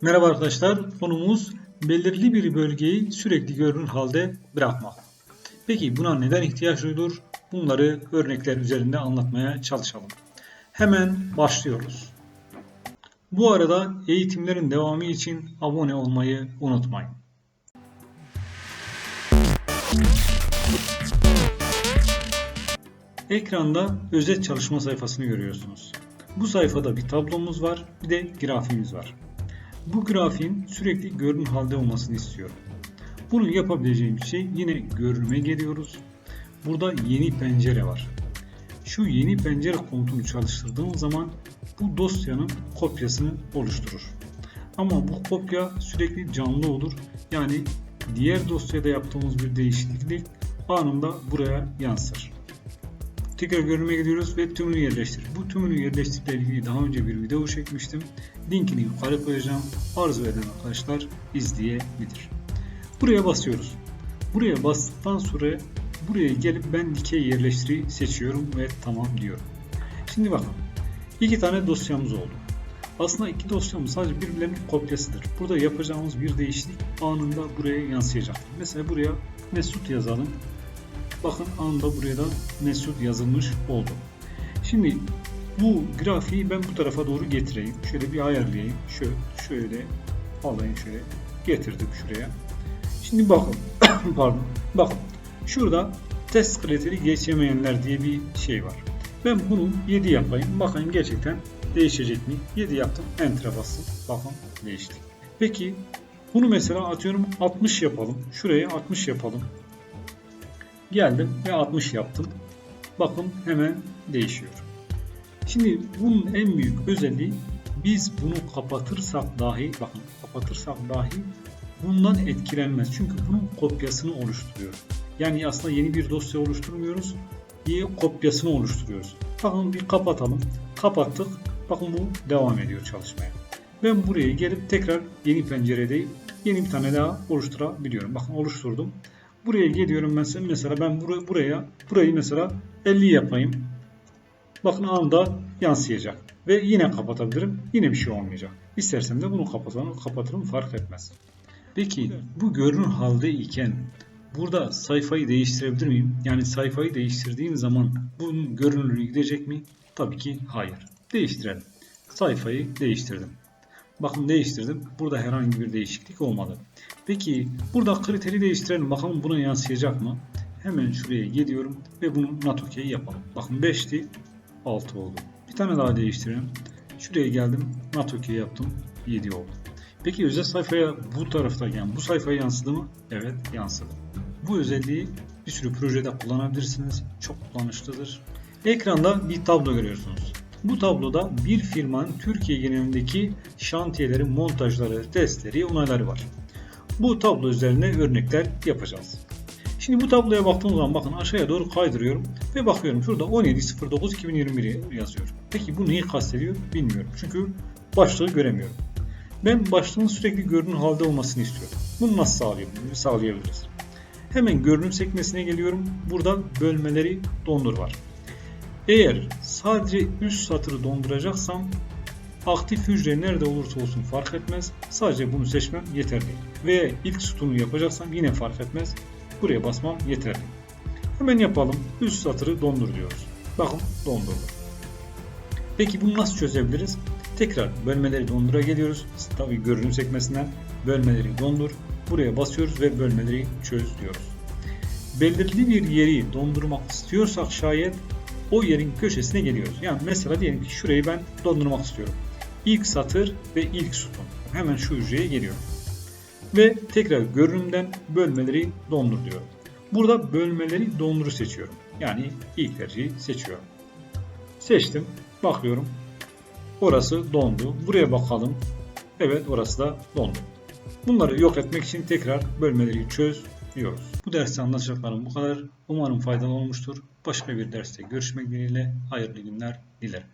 Merhaba arkadaşlar. Konumuz belirli bir bölgeyi sürekli görünür halde bırakmak. Peki buna neden ihtiyaç duyulur? Bunları örnekler üzerinde anlatmaya çalışalım. Hemen başlıyoruz. Bu arada eğitimlerin devamı için abone olmayı unutmayın. Ekranda özet çalışma sayfasını görüyorsunuz. Bu sayfada bir tablomuz var, bir de grafiğimiz var. Bu grafiğin sürekli görünür halde olmasını istiyorum. Bunu yapabileceğim şey yine görünüme geliyoruz. Burada yeni pencere var. Şu yeni pencere komutunu çalıştırdığım zaman bu dosyanın kopyasını oluşturur. Ama bu kopya sürekli canlı olur. Yani diğer dosyada yaptığımız bir değişiklik anında buraya yansır. Tekrar görünüme gidiyoruz ve tümünü yerleştir. Bu tümünü yerleştirle ilgili daha önce bir video çekmiştim. Linkini yukarı koyacağım. Arzu eden arkadaşlar izleyebilir. Buraya basıyoruz. Buraya bastıktan sonra buraya gelip ben dikey yerleştiri seçiyorum ve tamam diyorum. Şimdi bakın. iki tane dosyamız oldu. Aslında iki dosyamız sadece birbirlerinin kopyasıdır. Burada yapacağımız bir değişiklik anında buraya yansıyacak. Mesela buraya Mesut yazalım. Bakın anında buraya da Mesut yazılmış oldu. Şimdi bu grafiği ben bu tarafa doğru getireyim. Şöyle bir ayarlayayım. Şöyle, şöyle alayım şöyle. Getirdim şuraya. Şimdi bakın. Pardon. Bakın. Şurada test kriteri geçemeyenler diye bir şey var. Ben bunu 7 yapayım. Bakın gerçekten değişecek mi? 7 yaptım. Enter'a bastım. Bakın değişti. Peki bunu mesela atıyorum 60 yapalım. Şuraya 60 yapalım. Geldim ve 60 yaptım. Bakın hemen değişiyor. Şimdi bunun en büyük özelliği biz bunu kapatırsak dahi bakın kapatırsak dahi bundan etkilenmez. Çünkü bunun kopyasını oluşturuyor. Yani aslında yeni bir dosya oluşturmuyoruz. Bir kopyasını oluşturuyoruz. Bakın bir kapatalım. Kapattık. Bakın bu devam ediyor çalışmaya. Ben buraya gelip tekrar yeni penceredeyim. Yeni bir tane daha oluşturabiliyorum. Bakın oluşturdum. Buraya geliyorum mesela. Mesela ben buraya, buraya burayı mesela 50 yapayım. Bakın anda yansıyacak. Ve yine kapatabilirim. Yine bir şey olmayacak. İstersem de bunu kapatırım, kapatırım fark etmez. Peki bu görünür halde iken burada sayfayı değiştirebilir miyim? Yani sayfayı değiştirdiğim zaman bunun görünürlüğü gidecek mi? Tabii ki hayır. Değiştirelim. Sayfayı değiştirdim. Bakın değiştirdim. Burada herhangi bir değişiklik olmadı. Peki burada kriteri değiştirelim. Bakalım buna yansıyacak mı? Hemen şuraya geliyorum ve bunu not OK yapalım. Bakın 5'ti 6 oldu. Bir tane daha değiştirelim. Şuraya geldim. Not OK yaptım. 7 oldu. Peki özel sayfaya bu tarafta yani bu sayfaya yansıdı mı? Evet yansıdı. Bu özelliği bir sürü projede kullanabilirsiniz. Çok kullanışlıdır. Ekranda bir tablo görüyorsunuz. Bu tabloda bir firmanın Türkiye genelindeki şantiyeleri, montajları, testleri, onayları var. Bu tablo üzerine örnekler yapacağız. Şimdi bu tabloya baktığım zaman bakın aşağıya doğru kaydırıyorum ve bakıyorum şurada 17.09.2021 yazıyor. Peki bu neyi kastediyor bilmiyorum. Çünkü başlığı göremiyorum. Ben başlığın sürekli görünür halde olmasını istiyorum. Bunu nasıl sağlayabiliriz? Hemen görünüm sekmesine geliyorum. Burada bölmeleri dondur var. Eğer sadece üst satırı donduracaksam aktif hücre nerede olursa olsun fark etmez. Sadece bunu seçmem yeterli. Ve ilk sütunu yapacaksam yine fark etmez. Buraya basmam yeterli. Hemen yapalım. Üst satırı dondur diyoruz. Bakın dondurdu. Peki bunu nasıl çözebiliriz? Tekrar bölmeleri dondura geliyoruz. Tabii görünüm sekmesinden bölmeleri dondur. Buraya basıyoruz ve bölmeleri çöz diyoruz. Belirli bir yeri dondurmak istiyorsak şayet o yerin köşesine geliyoruz. Yani mesela diyelim ki şurayı ben dondurmak istiyorum. İlk satır ve ilk sütun. Hemen şu hücreye geliyorum. Ve tekrar görünümden bölmeleri dondur diyorum. Burada bölmeleri donduru seçiyorum. Yani ilk tercihi seçiyorum. Seçtim. Bakıyorum. Orası dondu. Buraya bakalım. Evet orası da dondu. Bunları yok etmek için tekrar bölmeleri çöz diyoruz. Bu derste anlatacaklarım bu kadar. Umarım faydalı olmuştur. Başka bir derste görüşmek dileğiyle hayırlı günler dilerim.